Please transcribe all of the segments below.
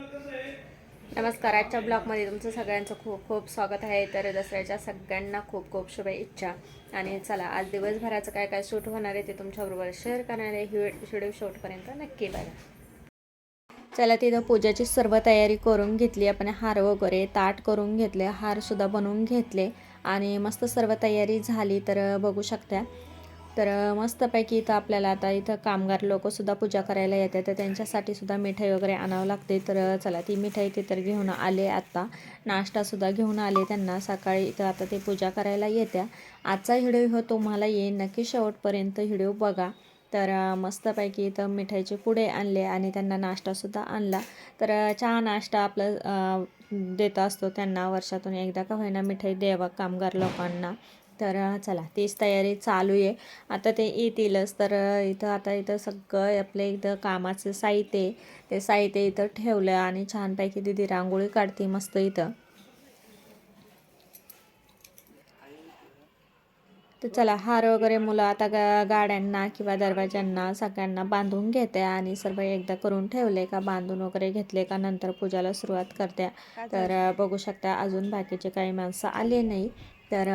नमस्कार आजच्या ब्लॉगमध्ये तुमचं सगळ्यांचं खूप खूप स्वागत आहे. तर दसऱ्याच्या सगळ्यांना खूप खूप शुभेच्छा. आणि चला आज दिवसभराचं काय काय शूट होणार आहे ते तुमच्याबरोबर शेअर करणार आहे. व्हिडिओ शूटपर्यंत नक्की बघा. चला तिथं पूजाची सर्व तयारी करून घेतली. आपण हार वगैरे ताट करून घेतले हारसुद्धा बनवून घेतले. आणि मस्त सर्व तयारी झाली तर बघू शकता. तर मस्तपैकी इथं आपल्याला आता इथं कामगार लोकसुद्धा पूजा करायला येतात. तर त्यांच्यासाठी सुद्धा मिठाई वगैरे आणावं लागते. तर चला ती मिठाई ते तर घेऊन आले आत्ता नाश्तासुद्धा घेऊन आले त्यांना. सकाळी इथं आता ते पूजा करायला येत्या. आजचा व्हिडिओ हो तुम्हाला येईल नक्की शेवटपर्यंत व्हिडिओ बघा. तर मस्तपैकी इथं मिठाईचे पुढे आणले आणि त्यांना नाश्तासुद्धा आणला. तर चहा नाश्ता आपलं देत असतो त्यांना. वर्षातून एकदा का होईना मिठाई द्यावा कामगार लोकांना. तर चला तीच तयारी चालू आहे आता ते येतीलच तर इथं आता इथं सगळं आपलं इथं कामाचं साहित्य ते साहित्य इथं ठेवलं आणि छानपैकी दिदी रांगोळी काढते मस्त इथं. तर चला हार वगैरे मुलं आता गा गाड्यांना किंवा दरवाज्यांना सगळ्यांना बांधून घेते आणि सर्व एकदा करून ठेवले का बांधून वगैरे घेतले का नंतर पूजाला सुरुवात करते. तर बघू शकता अजून बाकीचे काही माणसं आले नाही. तर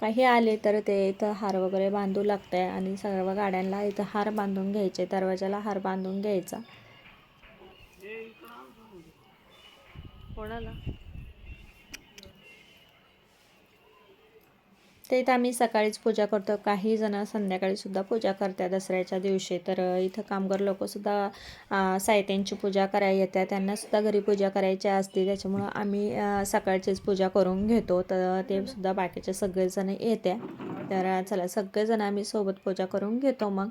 काही आले तर ते इथं हार वगैरे बांधू लागत आहे आणि सर्व गाड्यांना इथं हार बांधून घ्यायचे दरवाजाला हार बांधून घ्यायचा. कोणाला? ते इथं आम्ही सकाळीच पूजा करतो. काही जण संध्याकाळी सुद्धा पूजा करतात दसऱ्याच्या दिवशी. तर इथं कामगार लोक सुद्धा साहित्यांची पूजा करायला येतात. त्यांना सुद्धा घरी पूजा करायची असते. त्याच्यामुळं आम्ही सकाळचीच पूजा करून घेतो. तर ते सुद्धा बाकीचे सगळेजण येत्या. तर चला सगळेजण आम्ही सोबत पूजा करून घेतो मग.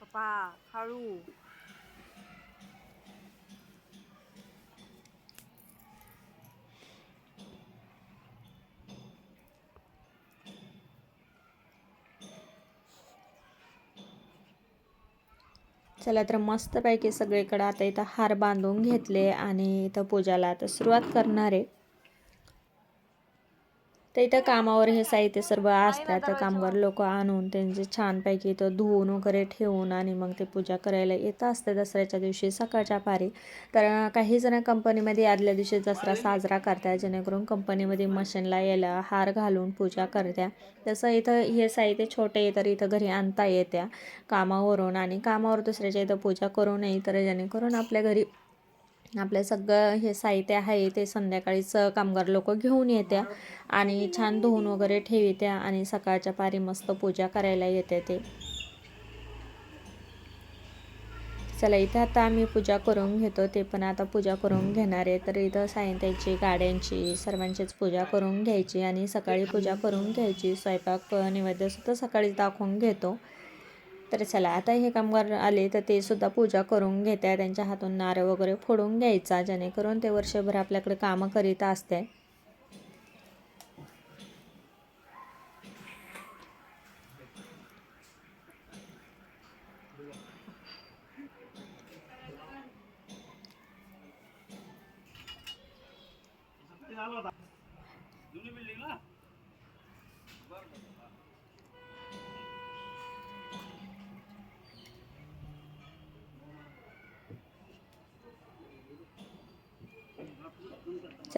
पप्पा हळू चला तर मस्तपैकी सगळीकडं आता इथं हार बांधून घेतले आणि इथं पूजाला आता सुरुवात करणार आहे. तर इथं कामावर हे साहित्य सर्व असतात. तर कामगार लोक आणून त्यांचे छानपैकी इथं धुवून वगैरे ठेवून आणि मग ते पूजा करायला येत असते दसऱ्याच्या दिवशी सकाळच्या पारी. तर काही जण कंपनीमध्ये आदल्या दिवशी दसरा साजरा करतात जेणेकरून कंपनीमध्ये मशीनला यायला हार घालून पूजा करत्या. तसं इथं हे साहित्य छोटे तर इथं घरी आणता येत्या कामावरून आणि कामावर दुसऱ्याच्या इथं पूजा करू नये तर जेणेकरून आपल्या घरी आपलं सगळं हे साहित्य आहे ते संध्याकाळीच कामगार लोक घेऊन येत्या आणि छान धुवून वगैरे ठेवित्या आणि सकाळच्या पारी मस्त पूजा करायला येते ते. चला इथं आता आम्ही पूजा करून घेतो ते पण आता पूजा करून घेणार आहे. तर इथं सायंत्याची गाड्यांची सर्वांचीच पूजा करून घ्यायची आणि सकाळी पूजा करून घ्यायची. स्वयंपाक नैवेद्यसुद्धा सकाळीच दाखवून घेतो. तर चला आता हे कामगार आले तर ते सुद्धा पूजा करून घेत्या त्यांच्या हातून नारळ वगैरे फोडून घ्यायचा जेणेकरून ते वर्षभर आपल्याकडे कामं करीत असते.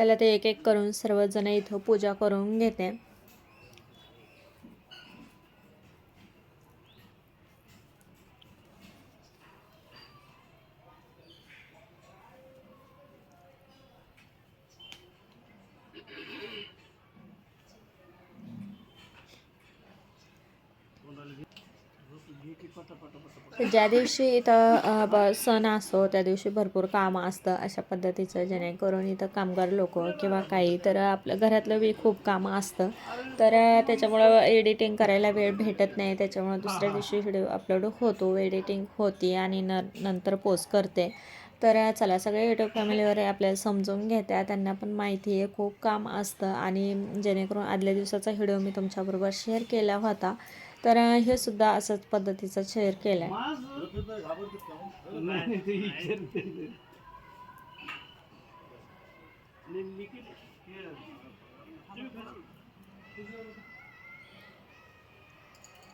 चला ते एक एक करून सर्वजण इथं पूजा करून घेते. ज्या दिवशी इथं ब सण असतो त्या दिवशी भरपूर कामं असतं अशा पद्धतीचं. जेणेकरून इथं कामगार लोक किंवा काही तर आपलं घरातलं बी खूप कामं असतं. तर त्याच्यामुळं एडिटिंग करायला वेळ भेटत नाही. त्याच्यामुळं दुसऱ्या दिवशी व्हिडिओ अपलोड होतो एडिटिंग होती आणि न नंतर पोस्ट करते. तर चला सगळे युट्यूब फॅमिलीवर आपल्याला समजून घेत्या. त्यांना पण माहिती आहे खूप काम असतं. आणि जेणेकरून आदल्या दिवसाचा व्हिडिओ मी तुमच्याबरोबर शेअर केला होता. तर हे सुद्धा असंच पद्धतीचं शेअर केलं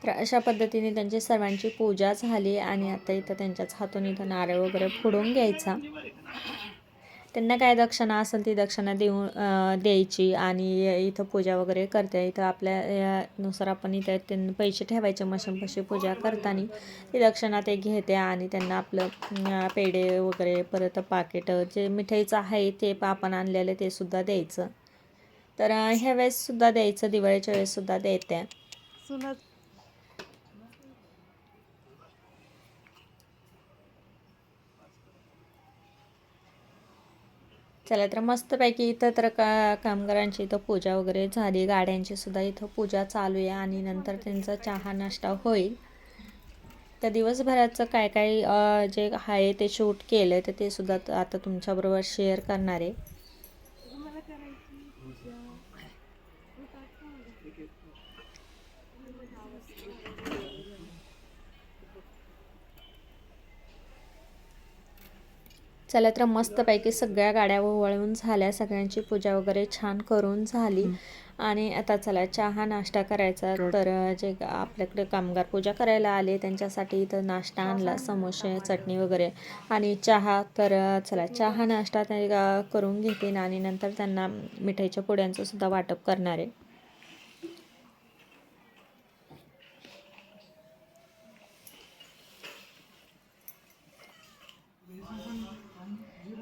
तर अशा पद्धतीने त्यांची सर्वांची पूजा झाली आणि आता इथं त्यांच्याच हातून इथं नारळ वगैरे फोडून घ्यायचा. त्यांना काय दक्षिणा असेल ती दक्षिणा देऊन द्यायची आणि इथं पूजा वगैरे करते. इथं आपल्या यानुसार आपण इथं त्यांना पैसे ठेवायचे मशीनपाशी पूजा करताना. ती दक्षिणा ते घेते आणि त्यांना आपलं पेढे वगैरे परत पाकिट जे मिठाईचं आहे ते प- आपण आणलेलं ते सुद्धा द्यायचं. तर ह्या वेळेससुद्धा द्यायचं दिवाळीच्या वेळेससुद्धा देते. चला तर मस्तपैकी इथं तर का कामगारांची इथं पूजा वगैरे झाली. गाड्यांची सुद्धा इथं पूजा चालू आहे आणि नंतर त्यांचा चहा नाश्ता होईल. तर दिवसभराचं काय काय जे आहे ते शूट केलं तर ते सुद्धा आता तुमच्याबरोबर शेअर करणार आहे. चला तर मस्तपैकी सगळ्या गाड्या वळवून झाल्या. सगळ्यांची पूजा वगैरे छान करून झाली. आणि आता चला चहा नाश्ता करायचा. तर जे आपल्याकडे कामगार पूजा करायला आले त्यांच्यासाठी इथं नाश्ता आणला समोसे चटणी वगैरे. आणि चहा तर चला चहा नाश्ता ते करून घेतील आणि नंतर त्यांना मिठाईच्या पुड्यांचं सुद्धा वाटप करणार आहे.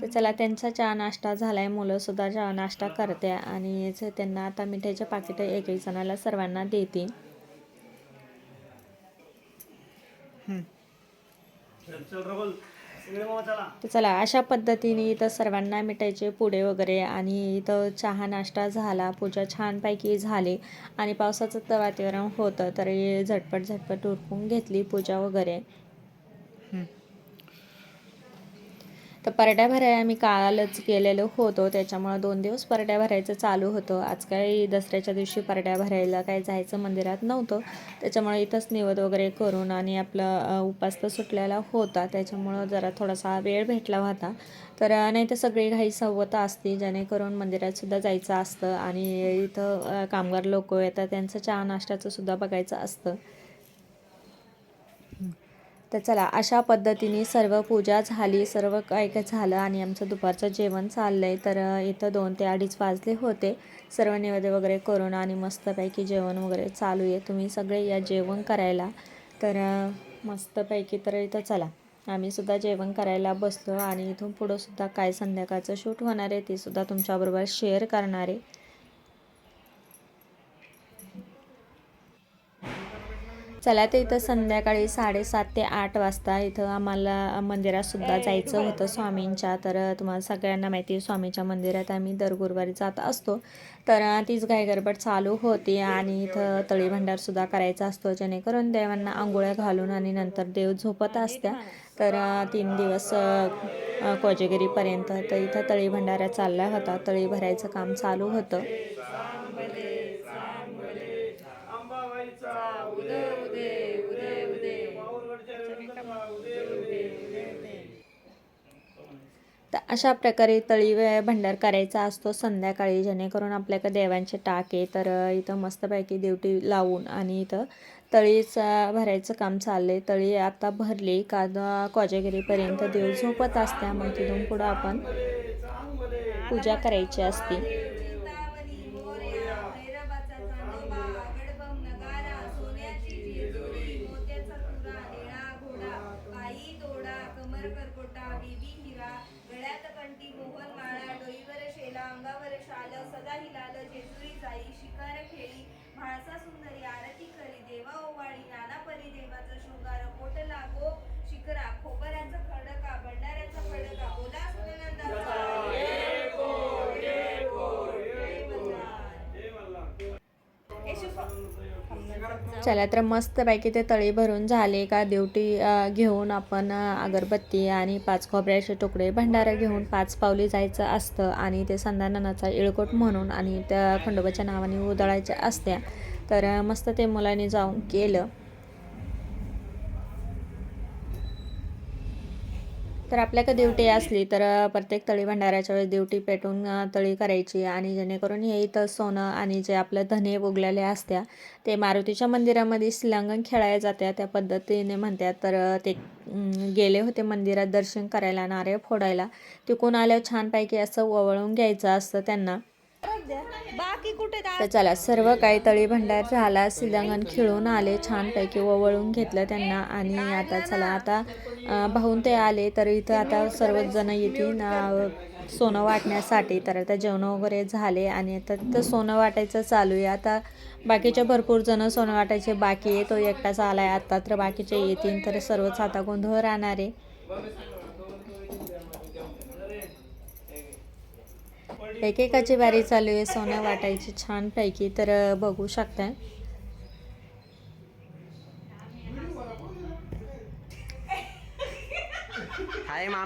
तर चला त्यांचा चहा नाश्ता झालाय मुलंसुद्धा चहा नाश्ता करते आणि त्यांना आता मिठाईच्या पाकिटं एक एक जणाला सर्वांना देते. तर चला अशा पद्धतीने इथं सर्वांना मिठाईचे पुडे वगैरे आणि इथं चहा नाश्ता झाला पूजा छानपैकी झाली आणि पावसाचं तर वातावरण होतं तरी झटपट झटपट उरकून घेतली पूजा वगैरे. तर परड्या भरायला आम्ही कालच गेलेलो होतो. त्याच्यामुळं दोन दिवस परड्या भरायचं चालू होतं. आज काही दसऱ्याच्या दिवशी परड्या भरायला काही जायचं मंदिरात नव्हतं. त्याच्यामुळे इथंच निवद वगैरे करून आणि आपलं उपास तर सुटलेला होता. त्याच्यामुळं जरा थोडासा वेळ भेटला होता. तर नाही तर सगळी घाई सवत असते. जेणेकरून मंदिरातसुद्धा जायचं असतं आणि इथं कामगार लोक येतात. त्यांचं चहा नाश्त्याचं सुद्धा बघायचं असतं. तर चला अशा पद्धतीने सर्व पूजा झाली सर्व काय काय झालं आणि आमचं दुपारचं जेवण चाललं आहे तर इथं दोन ते अडीच वाजले होते. सर्व नैवेद्य वगैरे करून आणि मस्तपैकी जेवण वगैरे चालू आहे. तुम्ही सगळे या जेवण करायला. तर मस्तपैकी तर इथं चला. आम्हीसुद्धा जेवण करायला बसलो आणि इथून पुढंसुद्धा काय संध्याकाळचं शूट होणार आहे ते सुद्धा तुमच्याबरोबर शेअर करणार आहे. चला तर इथं संध्याकाळी साडेसात ते आठ वाजता इथं आम्हाला मंदिरातसुद्धा जायचं होतं स्वामींच्या. तर तुम्हाला सगळ्यांना माहिती आहे स्वामीच्या मंदिरात आम्ही दर गुरुवारी जात असतो. तर तीच गायगरबट चालू होती आणि इथं तळी करायचा असतो. जेणेकरून देवांना आंघोळ्या घालून आणि नंतर देव झोपत असत्या. तर तीन दिवस कोजेगिरीपर्यंत तर इथं तळीभंडारा चालला होता तळी भरायचं काम चालू होतं. तर अशा प्रकारे तळी वे- भंडार करायचा असतो संध्याकाळी जेणेकरून आपल्याकडे देवांचे टाके तर इथं मस्तपैकी देवटी लावून आणि इथं तळीचा भरायचं काम चाललंय. तळी आता भरली का द- कोजागिरीपर्यंत देव झोपत असत्या मग तिथून पुढं आपण पूजा करायची असते. चला तर मस्तपैकी ते तळी भरून झाले का देवटी घेऊन आपण अगरबत्ती आणि पाच खोबऱ्याचे तुकडे भंडारा घेऊन पाच पावली जायचं असतं आणि ते संधाननाचा इळकोट म्हणून आणि त्या खंडोबाच्या नावाने उधळायच्या असत्या. तर मस्त ते मुलांनी जाऊन केलं. तर आपल्याकडे दिवटी असली तर प्रत्येक तळी भंडाऱ्याच्या वेळेस दिवटी पेटून तळी करायची आणि जेणेकरून हे इथं सोनं आणि जे आपलं धने उगलेले असत्या ते मारुतीच्या मंदिरामध्ये शिलांगण खेळायला जात्या त्या पद्धतीने म्हणतात तर ते गेले होते मंदिरात दर्शन करायला नारळ फोडायला. तिकून आल्यावर छानपैकी असं ओवळून घ्यायचं असतं त्यांना. बाकी कुठे तर चला सर्व काही तळी भंडार झाला शिलांगण खिळून आले छानपैकी ओवळून घेतलं त्यांना आणि आता चला आता भाऊन ते आले तर इथं आता सर्वजण येतील सोनं वाटण्यासाठी. तर आता जेवण वगैरे झाले आणि आता तिथं सोनं वाटायचं चालू आहे. आता बाकीचे भरपूर जण सोनं वाटायचे बाकी आहे तो एकटाच आला आहे आता तर बाकीचे येतील तर सर्वच आता गोंधळ राहणार आहे. एकेकाची बारी चालू आहे सोनं वाटायची छानपैकी तर बघू शकताय.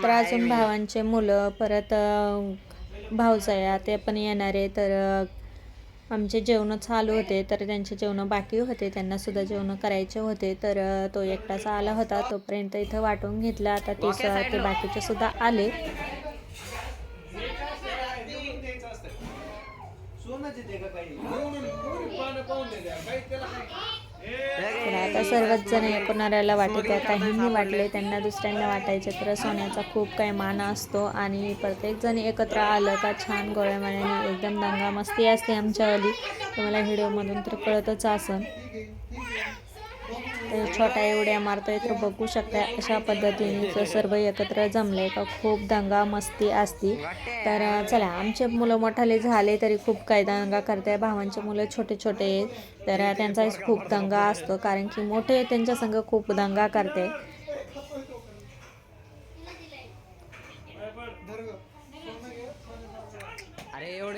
तर अजून भावांचे मुलं परत भाऊजाया ते पण येणारे तर आमचे जेवण चालू होते तर त्यांचे जेवण बाकी होते. त्यांना सुद्धा जेवण करायचे होते. तर तो एकटाच आला होता. तोपर्यंत इथं वाटून घेतला. आता ते स- ते बाकीचे सुद्धा आले. आता सर्वच जण एकूणाऱ्याला वाटत काहींनी वाटले त्यांना दुसऱ्यांना वाटायचे तर सोन्याचा खूप काही मान असतो आणि प्रत्येक जण एकत्र आलं का छान गोळ्यामाळ्याने एकदम दंगा मस्ती असते आमच्यावाली तुम्हाला व्हिडिओमधून तर कळतच असन तर छोट्या एवढ्या मारतोय तर बघू शकता अशा पद्धतीने जर सर्व एकत्र जमले का? खूप दंगा मस्ती असती. तर चला आमचे मुलं मोठाले झाले तरी खूप काही दंगा करताय. भावांचे मुलं छोटे छोटे तर अं, त्यांचा खूप दंगा असतो कारण की मोठे त्यांच्या संग खूप दंगा करते. अरे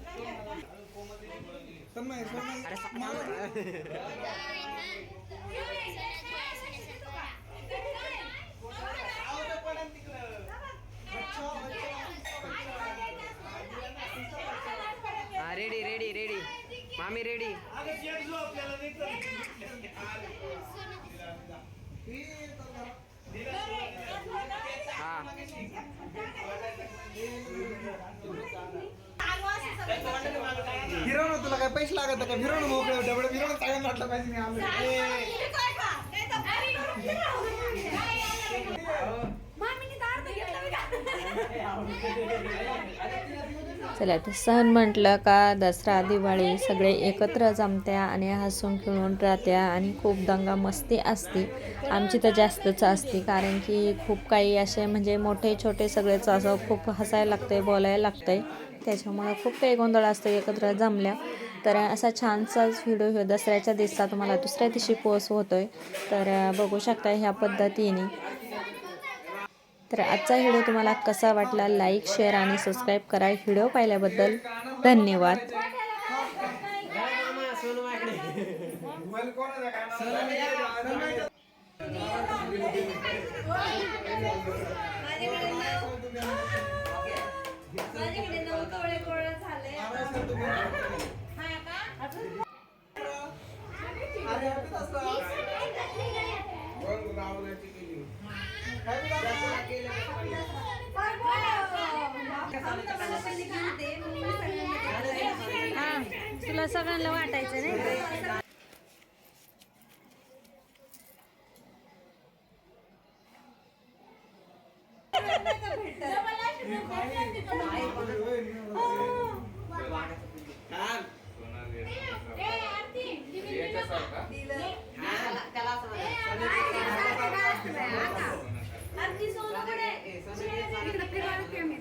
सोनं अरे हा रेडी रेडी रेडी मामी रेडी हा फिरवणं तुला काय पैसे लागत का? फिरवणं मोकळे डबडे फिरवणं चांगलं वाटलं पाहिजे मी आलो. चला तर सण म्हटलं का दसरा दिवाळी सगळे एकत्र जमत्या आणि हसून खेळून राहत्या आणि खूप दंगा मस्ती असते. आमची तर जास्तच असते कारण की खूप काही असे म्हणजे मोठे छोटे सगळेच असं खूप हसायला लागतंय बोलायला लागतंय. त्याच्यामुळं खूप काही गोंधळ असतं एकत्र जमल्या. तर असा छानसाच व्हिडिओ ह्यो दसऱ्याच्या दिवसा तुम्हाला दुसऱ्या दिवशी पोस होतो आहे तर बघू शकता ह्या पद्धतीने. तर आजचा व्हिडिओ तुम्हाला कसा वाटला लाईक शेअर आणि सबस्क्राईब करा. व्हिडिओ पाहिल्याबद्दल धन्यवाद. तुला सगळ्यांना वाटायचं नाही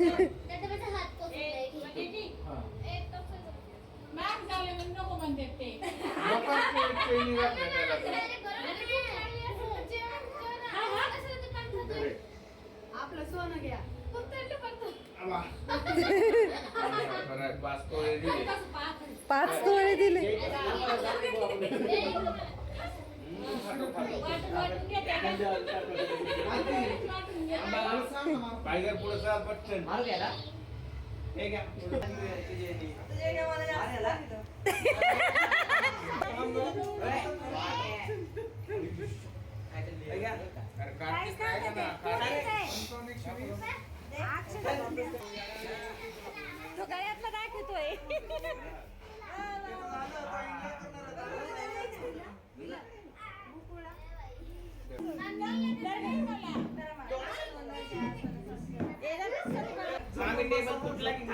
डोकं. हा, गंध- हे थांब. आपलं सोनं घ्या पाच तोळे दिले पाहिजे पुढे चाल पटकन. हे घ्या. तुझे घे मला जास्त लागलं. हे घ्या. अरे कार्तिक काय का ना? कार्तिक. तो गळ्यातला दाखवतोय आम्ही टेबल फुटला की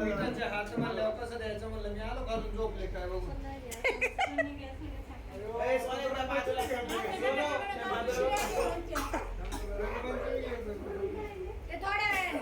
विटाच्या हात मारल्यावर कसं द्यायचं म्हणलं? मी आलो घालून झोपले काय बघू. थोड्या वेळाने.